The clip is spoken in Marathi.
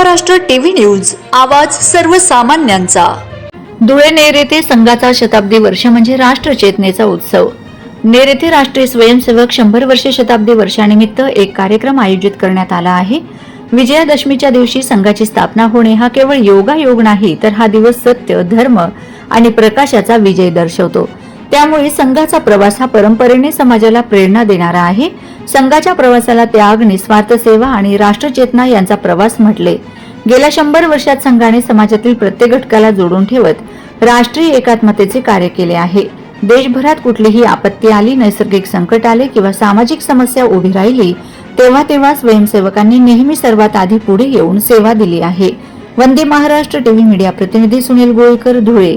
महाराष्ट्र टीव्ही न्यूज आवाज सर्वसामान्यांचा. धुळे नेर येथे संघाचा शताब्दी वर्ष म्हणजे राष्ट्र चेतनेचा उत्सव. नेर येथे राष्ट्रीय स्वयंसेवक शंभर वर्ष शताब्दी वर्षानिमित्त एक कार्यक्रम आयोजित करण्यात आला आहे. विजयादशमीच्या दिवशी संघाची स्थापना होणे हा केवळ योगायोग नाही तर हा दिवस सत्य धर्म आणि प्रकाशाचा विजय दर्शवतो. त्यामुळे संघाचा प्रवास हा परंपरेने समाजाला प्रेरणा देणारा आहे. संघाच्या प्रवासाला त्याग निस्वार्थ सेवा आणि राष्ट्रचेतना यांचा प्रवास म्हटले गेल्या शंभर वर्षात संघाने समाजातील प्रत्येक घटकाला जोडून ठेवत राष्ट्रीय एकात्मतेचे कार्य केले आहे देशभरात कुठलीही आपत्ती आली नैसर्गिक संकट आले किंवा सामाजिक समस्या उभी राहिली तेव्हा तेव्हा स्वयंसेवकांनी नेहमी सर्वात आधी पुढे येऊन सेवा दिली आहे वंदे महाराष्ट्र टीव्ही मीडिया प्रतिनिधी सुनील गोळकर धुळे